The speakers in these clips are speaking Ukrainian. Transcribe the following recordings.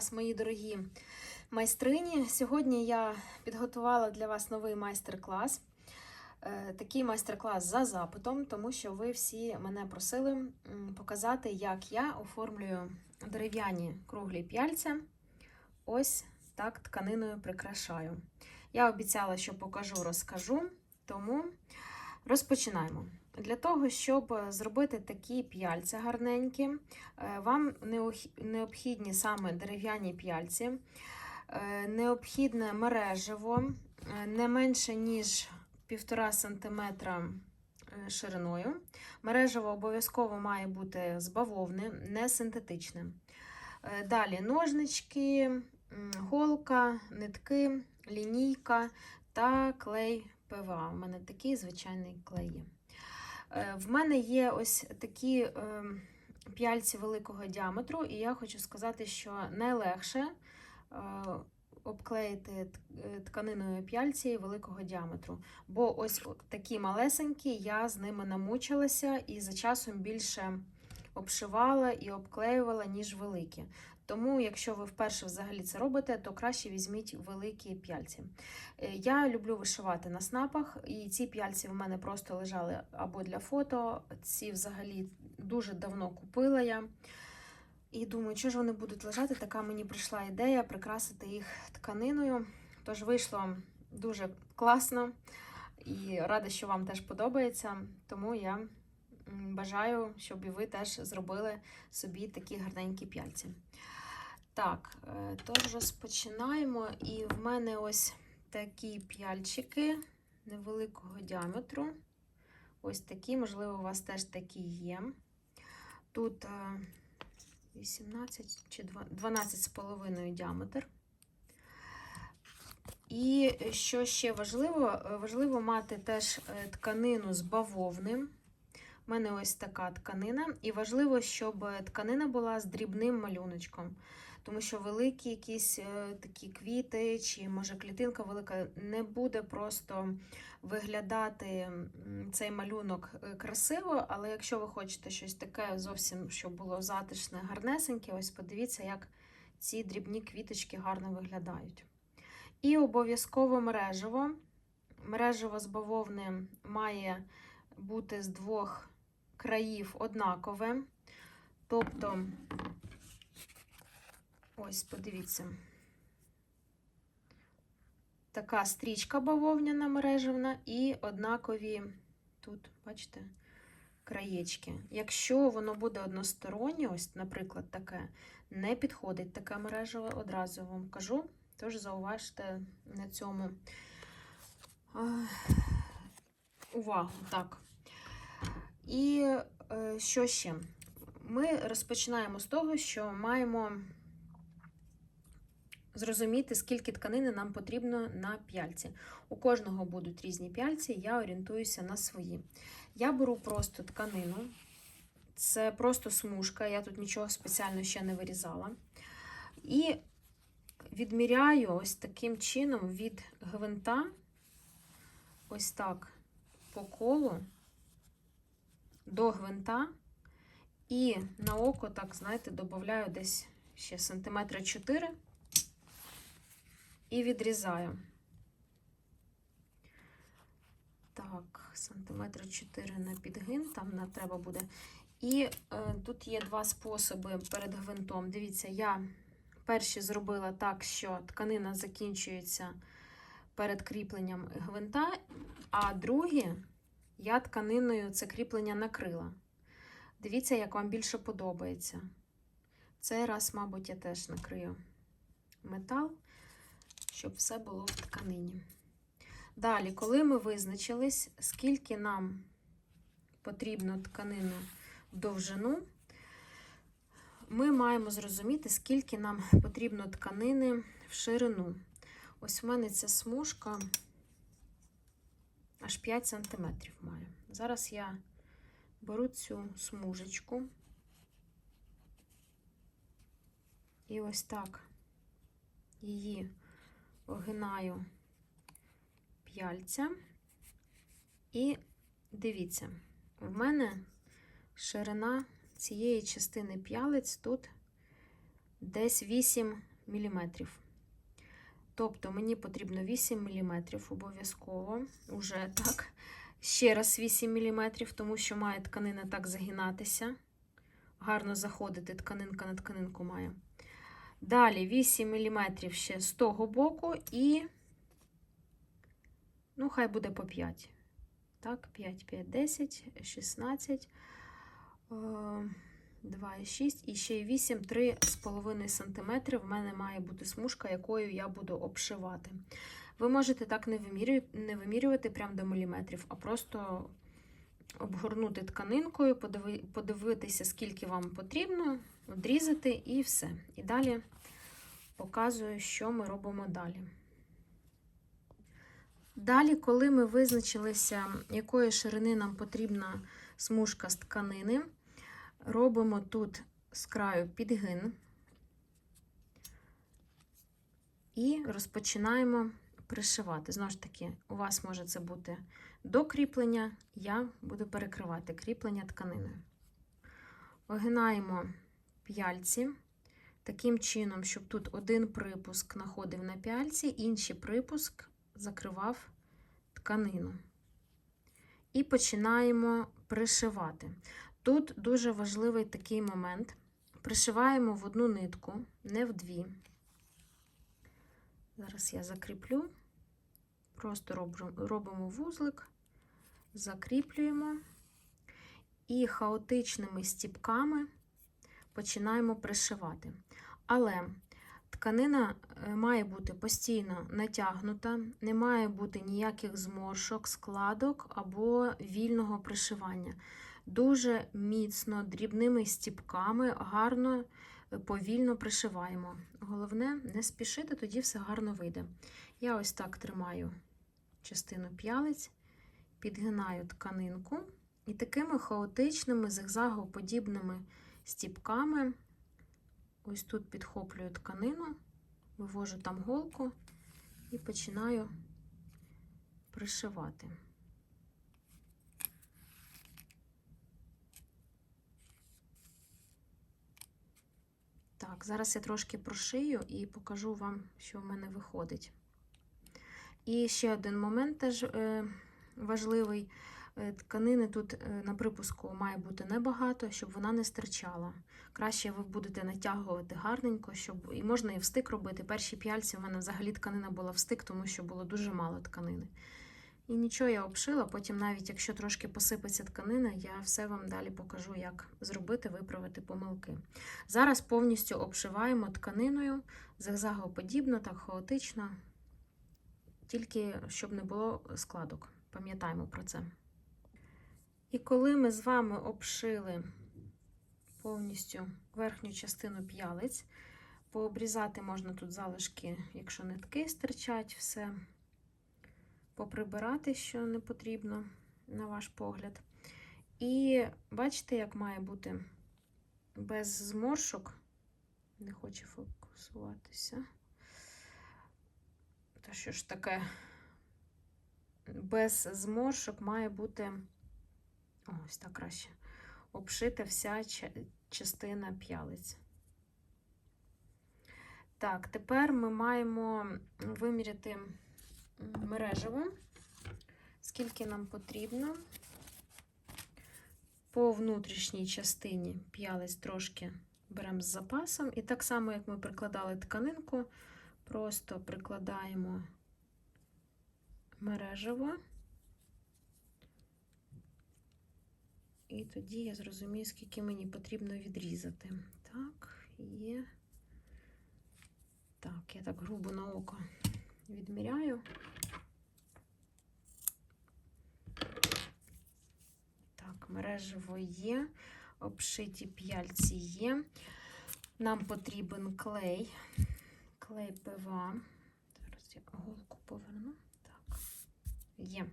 Вас, мої дорогі майстрині. Сьогодні я підготувала для вас новий майстер-клас. Е, Такий майстер-клас за запитом, тому що ви всі мене просили показати, як я оформлюю дерев'яні круглі п'яльця. Ось так тканиною прикрашаю. Я обіцяла, що покажу, розкажу, тому розпочинаємо. Для того, щоб зробити такі п'яльця гарненькі, е, вам необхідні саме дерев'яні п'яльці, е, необхідне мережево е, не менше, ніж 1,5 см е, шириною. Мережево обов'язково має бути з бавовни, не синтетичне. Е, Далі ножнички, голка, нитки, лінійка та клей ПВА. У мене такий звичайний клей є. Е, В мене є ось такі е, п'яльці великого діаметру, і я хочу сказати, що найлегше е, обклеїти тканиною п'яльці великого діаметру. Бо ось такі малесенькі, я з ними намучилася і за часом більше обшивала і обклеювала, ніж великі. Тому, якщо ви вперше взагалі це робите, то краще візьміть великі п'яльці. Е, Я люблю вишивати на снапах, і ці п'яльці в мене просто лежали або для фото. Ці взагалі дуже давно купила я. І думаю, що ж вони будуть лежати. Така мені прийшла ідея прикрасити їх тканиною. Тож вийшло дуже класно і рада, що вам теж подобається. Тому я бажаю, щоб і ви теж зробили собі такі гарненькі п'яльці. Так, е, тож розпочинаємо. І в мене ось такі п'яльчики невеликого діаметру. Ось такі, можливо, у вас теж такі є. Тут е, 18 чи 12,5 діаметр. І що ще важливо, Е, важливо мати теж е, тканину з бавовни. У мене ось така тканина, і важливо, щоб тканина була з дрібним малюночком. Тому що великі якісь е, такі квіти, чи може клітинка велика, не буде просто виглядати цей малюнок е, красиво. Але якщо ви хочете щось таке зовсім, щоб було затишне, гарнесеньке, ось подивіться, як ці дрібні квіточки гарно виглядають. І обов'язково мережево. Мережево з бавовни має бути з двох країв однакове. Тобто, ось, подивіться, така стрічка бавовняна мережевна і однакові тут, бачите, краєчки. Якщо воно буде одностороннє, ось, наприклад, таке, не підходить таке мережеве, одразу вам кажу. Тож зауважте на цьому увагу. Так. І е, що ще? Ми розпочинаємо з того, що маємо зрозуміти, скільки тканини нам потрібно на п'яльці. У кожного будуть різні п'яльці, я орієнтуюся на свої. Я беру просто тканину, це просто смужка, я тут нічого спеціально ще не вирізала. І відміряю ось таким чином від гвинта, ось так по колу до гвинта, і на око, так, знаєте, додаю десь ще сантиметра 4 і відрізаю. Так, сантиметра 4 на підгин, там на треба буде. І е, тут є два способи перед гвинтом. Дивіться, я перші зробила так, що тканина закінчується перед кріпленням гвинта, а другі я тканиною це кріплення накрила. Дивіться, як вам більше подобається. Цей раз, мабуть, я теж накрию метал, щоб все було в тканині. Далі, коли ми визначились, скільки нам потрібно тканину в довжину, ми маємо зрозуміти, скільки нам потрібно тканини в ширину. Ось у мене ця смужка аж 5 см має. Зараз я беру цю смужечку і ось так її огинаю п'яльця. І дивіться, в мене ширина цієї частини п'ялиць тут десь 8 мм. Тобто мені потрібно 8 мм обов'язково. Уже так. Ще раз 8 мм, тому що має тканина так загинатися. Гарно заходити тканинка на тканинку має. Далі 8 мм ще з того боку і, ну, хай буде по 5. Так, 5, 5, 10, 16, 2,6 і ще 8, 3,5 см. В мене має бути смужка, якою я буду обшивати. Ви можете так не вимірювати, не вимірювати прямо до міліметрів, а просто обгорнути тканинкою, подиви, подивитися, скільки вам потрібно, одрізати і все. І далі показую, що ми робимо далі. Далі, коли ми визначилися, якої ширини нам потрібна смужка з тканини, робимо тут з краю підгин і розпочинаємо пришивати. Знову ж таки, у вас може це бути до кріплення, я буду перекривати кріплення тканиною. Огинаємо п'яльці таким чином, щоб тут один припуск знаходив на п'яльці, інший припуск закривав тканину. І починаємо пришивати. Тут дуже важливий такий момент. Пришиваємо в одну нитку, не в дві. Зараз я закріплю. Просто робимо вузлик, закріплюємо і хаотичними стіпками починаємо пришивати. Але тканина має бути постійно натягнута, не має бути ніяких зморшок, складок або вільного пришивання. Дуже міцно, дрібними стіпками, гарно, повільно пришиваємо. Головне, не спішити, тоді все гарно вийде. Я ось так тримаю частину п'ялиць, підгинаю тканинку і такими хаотичними, зигзагоподібними стіпками, ось тут підхоплюю тканину, вивожу там голку і починаю пришивати. Так, зараз я трошки прошию і покажу вам, що в мене виходить. І ще один момент теж е, важливий. Е, тканини тут е, на припуску має бути небагато, щоб вона не стирчала. Краще ви будете натягувати гарненько, щоб і можна і встик робити. Перші п'яльці в мене взагалі тканина була встик, тому що було дуже мало тканини. І нічого я обшила, потім, навіть якщо трошки посипеться тканина, я все вам далі покажу, як зробити, виправити помилки. Зараз повністю обшиваємо тканиною, зигзагоподібно, так хаотично, тільки щоб не було складок. Пам'ятаємо про це. І коли ми з вами обшили повністю верхню частину п'ялиць, пообрізати можна тут залишки, якщо нитки стирчать, все поприбирати, що не потрібно, на ваш погляд. І бачите, як має бути без зморшок, не хоче фокусуватися. Та що ж таке, без зморшок має бути. Ось так краще. Обшита вся частина п'ялиць. Так, тепер ми маємо виміряти мережево, скільки нам потрібно. По внутрішній частині п'ялиць трошки беремо з запасом. І так само, як ми прикладали тканинку, просто прикладаємо мережево. І тоді я зрозумію, скільки мені потрібно відрізати. Так, є. Так, я так грубо на око відміряю. Так, мережево є, обшиті п'яльці є. Нам потрібен клей, клей ПВА. Зараз я голку поверну. Так, є.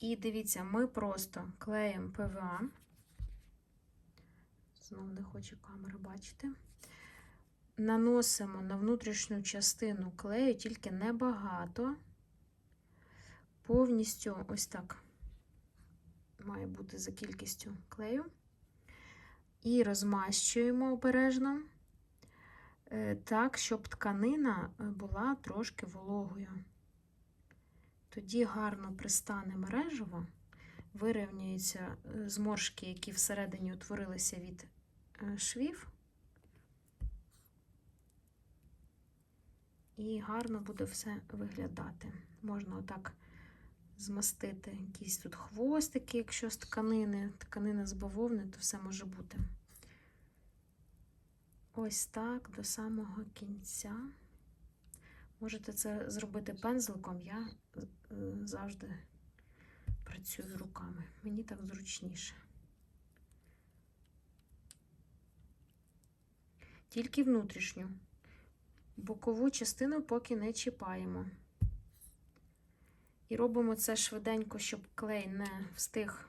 І дивіться, ми просто клеєм ПВА. Знову не хочу камери бачити. Наносимо на внутрішню частину клею, тільки небагато. Повністю ось так має бути за кількістю клею. І розмащуємо обережно. е, так, щоб тканина е, була трошки вологою. Тоді гарно пристане мережево, вирівнюються е, зморшки, які всередині утворилися від швів. І гарно буде все виглядати. Можна отак змастити якісь тут хвостики, якщо з тканини, тканина з бавовни, то все може бути. Ось так до самого кінця. Можете це зробити пензликом, я е, завжди працюю руками. Мені так зручніше. Тільки внутрішню. Бокову частину поки не чіпаємо. І робимо це швиденько, щоб клей не встиг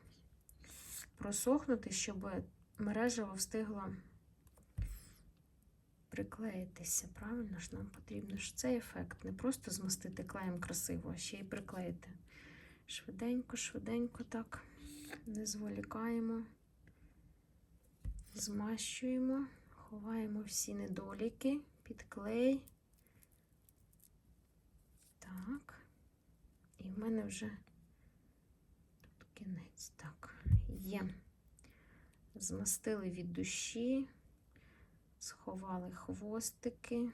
просохнути, щоб мережево встигло приклеїтися. Правильно ж нам потрібно ж цей ефект. Не просто змастити клеєм красиво, а ще й приклеїти. Швиденько, швиденько так. Не зволікаємо, змащуємо, ховаємо всі недоліки під клей. Так. І в мене вже тут кінець. Так, є. Змастили від душі, сховали хвостики.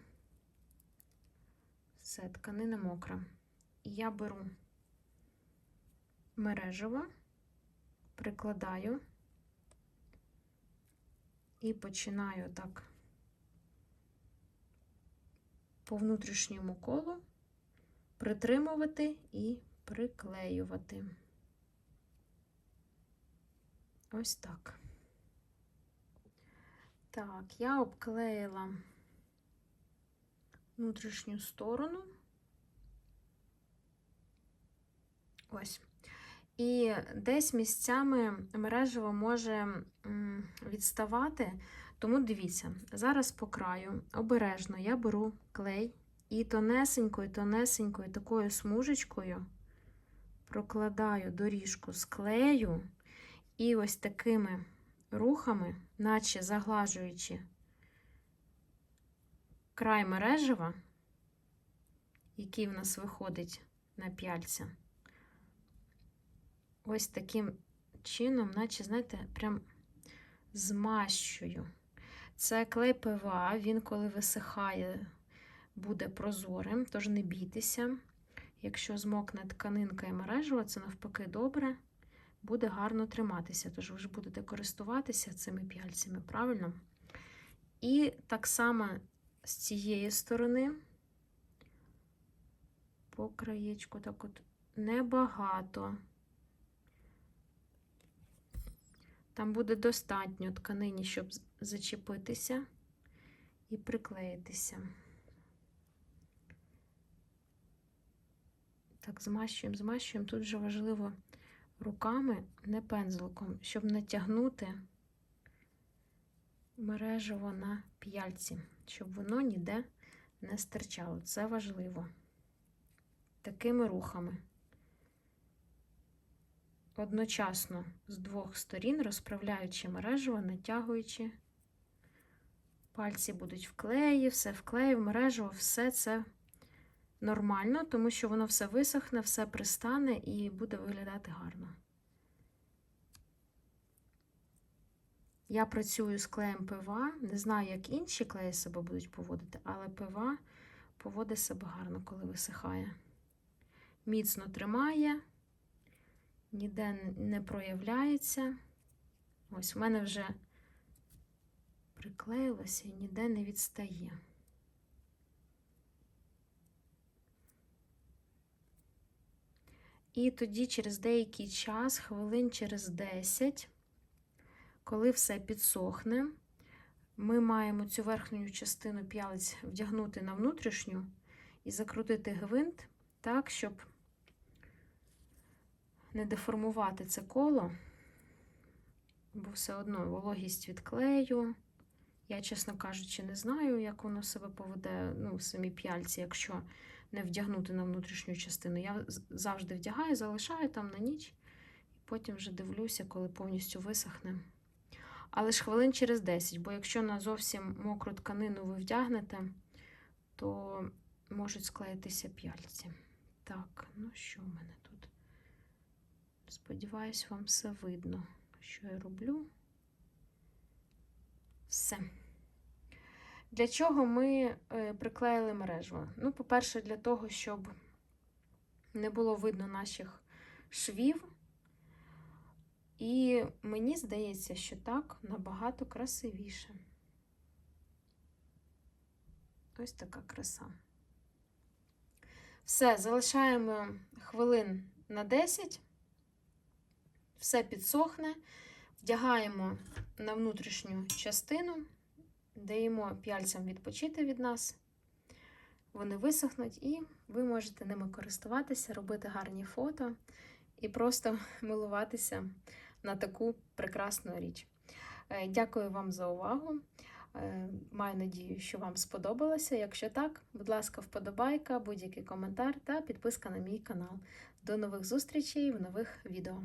Все, тканина мокра. І я беру мережево, прикладаю і починаю так по внутрішньому колу притримувати і приклеювати. Ось так. Так, я обклеїла внутрішню сторону. Ось. І десь місцями мережево може відставати, тому дивіться, зараз по краю обережно я беру клей і тонесенькою, тонесенькою такою смужечкою прокладаю доріжку з клею і ось такими рухами, наче заглажуючи край мережева, який в нас виходить на п'яльця, ось таким чином, наче, знаєте, прям змащую. Це клей ПВА, він, коли висихає, буде прозорим, тож не бійтеся. Якщо змокне тканинка і мережево, це навпаки добре, буде гарно триматися. Тож ви ж будете користуватися цими п'яльцями, правильно? І так само з цієї сторони, по краєчку, так от небагато. Там буде достатньо тканині, щоб зачепитися і приклеїтися. Так, змащуємо, змащуємо. Тут вже важливо руками, не пензликом, щоб натягнути мережево на п'яльці, щоб воно ніде не стирчало. Це важливо. Такими рухами. Одночасно з двох сторін, розправляючи мережево, натягуючи. Пальці будуть в клеї, все в клеї, в мережево, все це нормально, тому що воно все висохне, все пристане і буде виглядати гарно. Я працюю з клеєм ПВА, не знаю, як інші клеї себе будуть поводити, але ПВА поводить себе гарно, коли висихає. Міцно тримає, ніде не проявляється. Ось в мене вже приклеїлося і ніде не відстає. І тоді через деякий час, хвилин через 10, коли все підсохне, ми маємо цю верхню частину п'ялиць вдягнути на внутрішню і закрутити гвинт так, щоб не деформувати це коло, бо все одно вологість від клею. Я, чесно кажучи, не знаю, як воно себе поведе, ну, самі п'яльці, якщо не вдягнути на внутрішню частину. Я завжди вдягаю, залишаю там на ніч, і потім вже дивлюся, коли повністю висохне. Але ж хвилин через 10, бо якщо на зовсім мокру тканину ви вдягнете, то можуть склеїтися п'яльці. Так, ну що в мене тут? Сподіваюсь, вам все видно, що я роблю. Все. Для чого ми е, приклеїли мережу? Ну, по-перше, для того, щоб не було видно наших швів. І мені здається, що так набагато красивіше. Ось така краса. Все, залишаємо хвилин на 10. Все підсохне. Вдягаємо на внутрішню частину, даємо п'яльцям відпочити від нас. Вони висохнуть, і ви можете ними користуватися, робити гарні фото і просто милуватися на таку прекрасну річ. Е, Дякую вам за увагу. Е, Маю надію, що вам сподобалося. Якщо так, будь ласка, вподобайка, будь-який коментар та підписка на мій канал. До нових зустрічей в нових відео.